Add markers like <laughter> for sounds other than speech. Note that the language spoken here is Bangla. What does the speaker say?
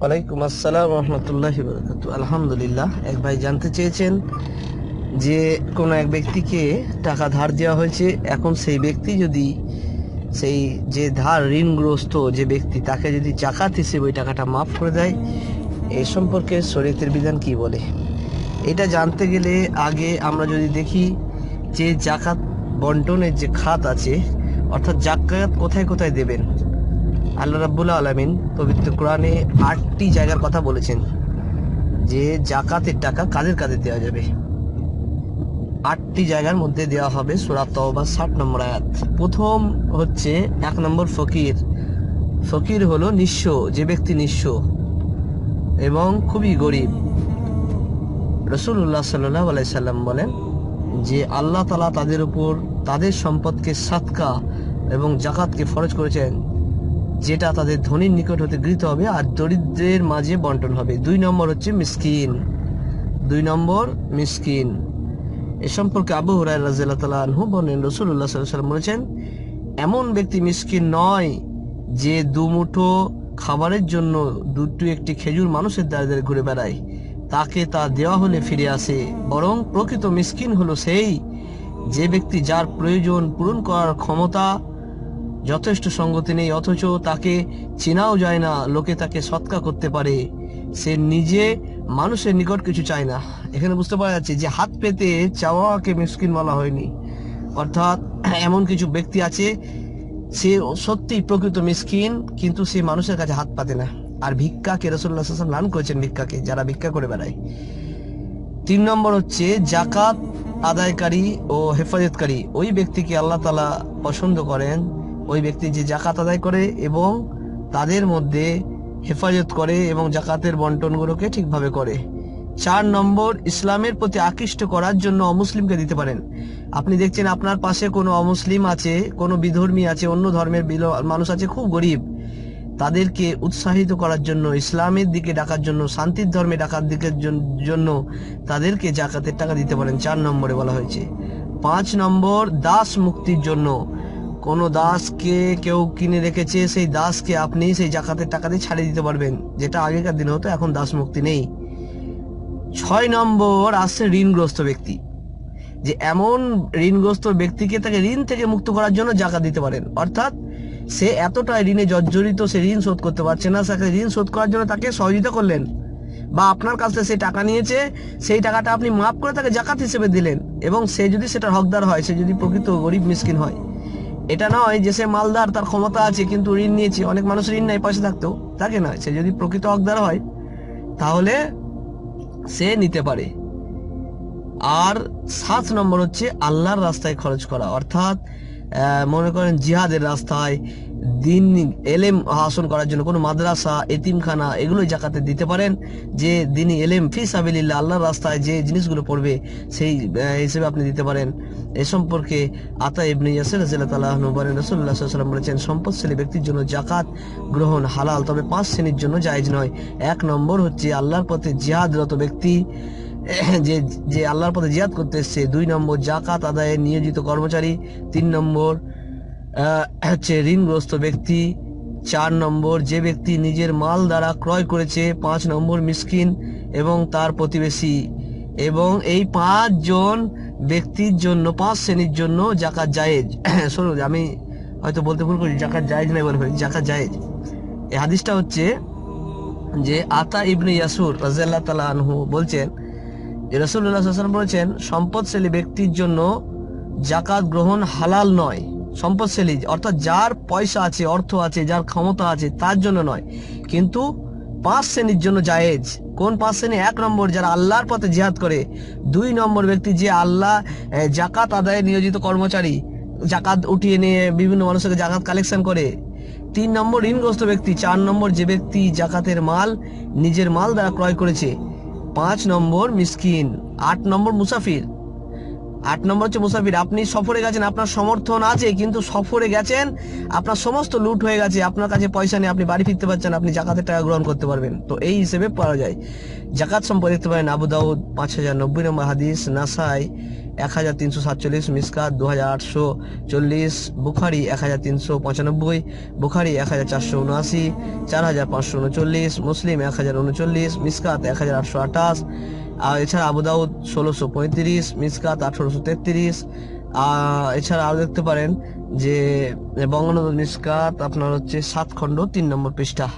ওয়ালাইকুম আসসালাম রহমতুল্লাহ বরকাত। আলহামদুলিল্লাহ, এক ভাই জানতে চেয়েছেন যে কোনো এক ব্যক্তিকে টাকা ধার দেওয়া হয়েছে। এখন সেই ব্যক্তি যদি সেই যে ধার ঋণগ্রস্ত যে ব্যক্তি, তাকে যদি জাকাত হিসেবে ওই টাকাটা মাফ করে দেয়, এ সম্পর্কে শরীয়তের বিধান কি বলে? এটা জানতে গেলে আগে আমরা যদি দেখি যে জাকাত বন্টনের যে খাত আছে, অর্থাৎ জাকাত কোথায় কোথায় দেবেন? আল্লাহ রাব্বুল আলমিন পবিত্র কোরআনে আটটি জায়গার কথা বলেছেন, যে জাকাতের টাকা কাদের কাদের দেওয়া যাবে? আটটি জায়গার মধ্যে দেওয়া হবে সুরাত তওবা ষাট নম্বর আয়াত। প্রথম হচ্ছে এক নম্বর ফকির। ফকির হলো নিঃস্ব, যে ব্যক্তি নিঃস্ব এবং খুবই গরিব। রসুল্লাহ সাল্লাহ আলাইসাল্লাম বলেন যে আল্লাহ তালা তাদের উপর তাদের সম্পদকে সাতকা এবং জাকাতকে ফরজ করেছেন। যেটা তাদের ধনীর নিকট হতে গৃহীত হবে আর দরিদ্রের মাঝে বন্টন হবে। দুই নম্বর হচ্ছে মিসকিন। দুই নম্বর মিসকিন। এ সম্পর্কে আবু হুরাই রাজিয়াল্লাহ তালা আনহু বলেন রসুল্লাহ সাল্লাম বলেছেন, এমন ব্যক্তি মিসকিন নয় যে দুমুঠো খাবারের জন্য দুটো একটি খেজুর মানুষের দ্বারে ঘুরে বেড়ায়। তাকে তা দেওয়া হলে ফিরে আসে। বরং প্রকৃত মিসকিন হলো সেই যে ব্যক্তি যার প্রয়োজন পূরণ করার ক্ষমতা যথেষ্ট সঙ্গতি নেই, অথচ তাকে চেনাও যায় না, লোকে তাকে সৎকা করতে পারে। সে নিজে মানুষের নিকট কিছু চায় না। এখানে বুঝতে পারা যাচ্ছে যে হাত পেতে চাওয়াকে মিসকিন বলা হয়নি। অর্থাৎ এমন কিছু ব্যক্তি আছে, সে সত্যি প্রকৃত মিসকিন, কিন্তু সে মানুষের কাছে হাত পাতে না। আর ভিক্ষাকে রসুল্লাহ নান করেছেন ভিক্ষাকে, যারা ভিক্ষা করে বেড়ায়। তিন নম্বর হচ্ছে জাকাত আদায়কারী ও হেফাজতকারী। ওই ব্যক্তিকে আল্লাহ তালা পছন্দ করেন ওই ব্যক্তি যে জাকাত আদায় করে এবং তাদের মধ্যে হেফাজত করে এবং জাকাতের বন্টনগুলোকে ঠিকভাবে করে। চার নম্বর, ইসলামের প্রতি আকৃষ্ট করার জন্য অমুসলিমকে দিতে পারেন। আপনি দেখছেন আপনার পাশে কোনো অমুসলিম আছে, কোনো বিধর্মী আছে, অন্য ধর্মের মানুষ আছে, খুব গরিব। তাদেরকে উৎসাহিত করার জন্য, ইসলামের দিকে ডাকার জন্য, শান্তির ধর্মে ডাকার দিকের জন্য তাদেরকে জাকাতের টাকা দিতে পারেন। চার নম্বরে বলা হয়েছে। পাঁচ নম্বর, দাস মুক্তির জন্য। কোনো দাসকে কেউ কিনে রেখেছে, সেই দাসকে আপনি সেই জাকাতের টাকা দিয়ে ছাড়িয়ে দিতে পারবেন, যেটা আগেকার দিনে হতো, এখন দাস মুক্তি নেই। ছয় নম্বর আসছে ঋণগ্রস্ত ব্যক্তি, যে এমন ঋণগ্রস্ত ব্যক্তিকে তাকে ঋণ থেকে মুক্ত করার জন্য জাকাত দিতে পারেন। অর্থাৎ সে এতটাই ঋণে জর্জরিত, সে ঋণ শোধ করতে পারছে না তাকে ঋণ শোধ করার জন্য তাকে সহযোগিতা করলেন বা আপনার কাছ থেকে সেই টাকা নিয়েছে, সেই টাকাটা আপনি মাফ করে তাকে জাকাত হিসেবে দিলেন এবং সে যদি সেটার হকদার হয়, সে যদি প্রকৃত গরিব মিসকিন হয় এটা নয় যে সে মালদার, তার ক্ষমতা আছে, কিন্তু ঋণ নিয়েছে। অনেক মানুষ ঋণ নেয় পয়সা থাকতেও। তাকে নয়, সে যদি প্রকৃত হকদার হয়, তাহলে সে নিতে পারে। আর সাত নম্বর হচ্ছে আল্লাহর রাস্তায় খরচ করা। অর্থাৎ মনে করেন জিহাদের রাস্তায় দিন এলেম হাসন করার জন্য কোনো মাদ্রাসা, এতিমখানা এগুলো জাকাতে দিতে পারেন। যে দিনই এলেম, ফি সাবিল্লাহ আল্লাহর রাস্তায় যে জিনিসগুলো পড়বে সেই হিসেবে আপনি দিতে পারেন। এ সম্পর্কে আতা ইবনে ইয়াসির আনহু বলেন, রাসূলুল্লাহ সাল্লাল্লাহু বলেছেন, সম্পদশালী ব্যক্তির জন্য জাকাত গ্রহণ হালাল, তবে পাঁচ শ্রেণির জন্য জায়েজ নয়। এক নম্বর হচ্ছে আল্লাহর পথে জিহাদরত ব্যক্তি <laughs> যে যে আল্লাহর পথে জিহাদ করতে এসছে, দুই নম্বর জাকাত আদায়ে নিয়োজিত কর্মচারী, তিন নম্বর হচ্ছে ঋণগ্রস্ত ব্যক্তি, চার নম্বর যে ব্যক্তি নিজের মাল দ্বারা ক্রয় করেছে, পাঁচ নম্বর মিসকিন এবং তার প্রতিবেশী। এবং এই পাঁচজন ব্যক্তির জন্য, পাঁচ শ্রেণির জন্য জাকাত জায়েজ। <clears throat> শুনুন আমি হয়তো বলতে ভুল করি জাকাত জায়েজ নাই বলে জাকাত জায়েজ। এই হাদিসটা হচ্ছে যে আতা ইবনে ইয়াসুর রাজিয়াল্লাহ তালা আনহু বলছেন যে রসুল্লাহ সাল্লাম বলেছেন, সম্পদশালী ব্যক্তির জন্য জাকাত গ্রহণ হালাল নয়। সম্পদশালী, অর্থাৎ যার পয়সা আছে, অর্থ আছে, যার ক্ষমতা আছে, তার জন্য নয়। কিন্তু পাঁচ শ্রেণির জন্য জায়েজ। কোন পাঁচ শ্রেণি? এক নম্বর যারা আল্লাহর পথে জিহাদ করে। দুই নম্বর ব্যক্তি যে আল্লাহ জাকাত আদায়ে নিয়োজিত কর্মচারী জাকাত উঠিয়ে নিয়ে বিভিন্ন মানুষকে জাকাত কালেকশন করে। তিন নম্বর ঋণগ্রস্ত ব্যক্তি, চার নম্বর যে ব্যক্তি জাকাতের মাল নিজের মাল দ্বারা ক্রয় করেছে। পাঁচ নম্বর মিসকিন আট নম্বর মুসাফির। আট নম্বর হচ্ছে মুসাফির, আপনি সফরে গেছেন, আপনার সমর্থন আছে, কিন্তু সফরে গেছেন, আপনার সমস্ত লুট হয়ে গেছে, আপনার কাছে পয়সা নেই, আপনি বাড়ি ফিরতে পারছেন আপনি জাকাতের টাকা গ্রহণ করতে পারবেন। তো এই হিসেবে পাওয়া যায়। জাকাত সম্পর্কে দেখতে পারেন, আবু দাউদ, পাঁচ হাজার নব্বই নম্বর হাদিস, নাসাই, এক হাজার তিনশো সাতচল্লিশ, মিসকাত, দু হাজার আটশো চল্লিশ, বুখারি, এক হাজার তিনশো পঁচানব্বই, বুখারি, এক হাজার চারশো উনআশি, চার হাজার পাঁচশো উনচল্লিশ, মুসলিম, এক হাজার উনচল্লিশ, মিসকাত, এক হাজার আটশো আঠাশ এছাড়া আবুদাউদ ষোলোশো পঁয়ত্রিশ, মিসকাত আঠারোশো তেত্রিশ। এছাড়া আরও দেখতে পারেন যে বঙ্গবন্ধু মিসকাত আপনার হচ্ছে সাত খণ্ড তিন নম্বর পৃষ্ঠা।